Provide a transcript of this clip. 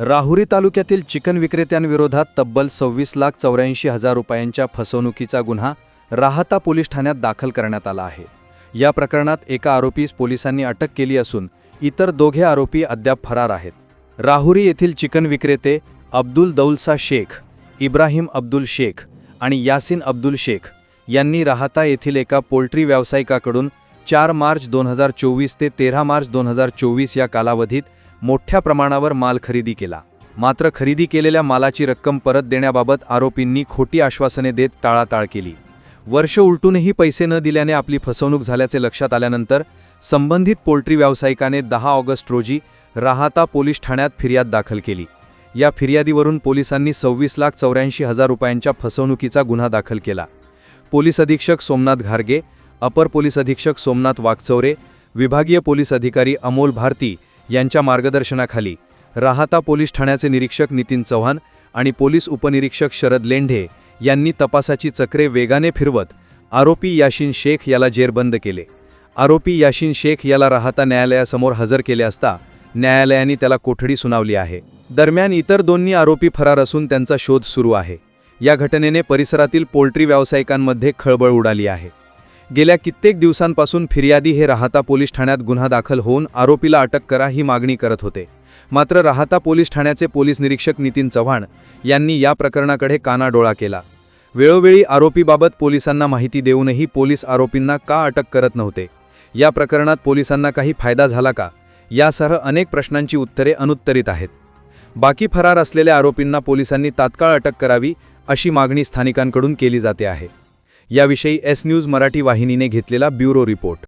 राहुरी तालुक्यातील चिकन विक्रेत्यांविरोधात तब्बल सव्वीस लाख चौऱ्याऐंशी हजार रुपयांच्या फसवणुकीचा गुन्हा राहता पोलीस ठाण्यात दाखल करण्यात आला आहे. या प्रकरणात एका आरोपीस पोलिसांनी अटक केली असून इतर दोघे आरोपी अद्याप फरार आहेत. राहुरी येथील चिकन विक्रेते अब्दुल दौलसा शेख इब्राहिम अब्दुल शेख आणि यासिन अब्दुल शेख यांनी राहता येथील एका पोल्ट्री व्यावसायिकाकडून चार मार्च दोन हजार चोवीस ते तेरा मार्च दोन हजार चोवीस या कालावधीत मोठ्या प्रमाणावर माल खरेदी केला. मात्र खरेदी केलेल्या मालाची रक्कम परत देण्याबाबत आरोपींनी खोटी आश्वासने देत टाळाटाळ केली. वर्ष उलटूनही पैसे न दिल्याने आपली फसवणूक झाल्याचे लक्षात आल्यानंतर संबंधित पोल्ट्री व्यावसायिकाने दहा ऑगस्ट रोजी राहाता पोलीस ठाण्यात फिर्याद दाखल केली. या फिर्यादीवरून पोलिसांनी सव्वीस लाख चौऱ्याऐंशी हजार रुपयांच्या फसवणुकीचा गुन्हा दाखल केला. पोलीस अधीक्षक सोमनाथ घारगे अपर पोलीस अधीक्षक सोमनाथ वागचौरे विभागीय पोलीस अधिकारी अमोल भारती यांच्या मार्गदर्शनाखाली राहाता पोलीस ठाण्याचे निरीक्षक नितीन चव्हाण आणि पोलीस उपनिरीक्षक शरद लेंढे यांनी तपासाची चक्रे वेगाने फिरवत आरोपी याशीन शेख याला जेरबंद केले. आरोपी याशीन शेख याला राहता न्यायालयासमोर हजर केले असता न्यायालयाने त्याला कोठडी सुनावली आहे. दरम्यान इतर दोन्ही आरोपी फरार असून त्यांचा शोध सुरू आहे. या घटनेने परिसरातील पोल्ट्री व्यावसायिकांमध्ये खळबळ उडाली आहे. गेल्या कित्येक दिवसांपासून फिर्यादी हे राहता पोलीस ठाण्यात गुन्हा दाखल होऊन आरोपीला अटक करा ही मागणी करत होते. मात्र राहता पोलीस ठाण्याचे पोलीस निरीक्षक नितीन चव्हाण यांनी या प्रकरणाकडे कानाडोळा केला. वेळोवेळी आरोपीबाबत पोलिसांना माहिती देऊनही पोलीस आरोपींना का अटक करत नव्हते? या प्रकरणात पोलिसांना काही फायदा झाला का? यासह अनेक प्रश्नांची उत्तरे अनुत्तरित आहेत. बाकी फरार असलेल्या आरोपींना पोलिसांनी तात्काळ अटक करावी अशी मागणी स्थानिकांकडून केली जाते आहे. याविषयी एस न्यूज मराठी वाहिनीने घेतलेला ब्युरो रिपोर्ट.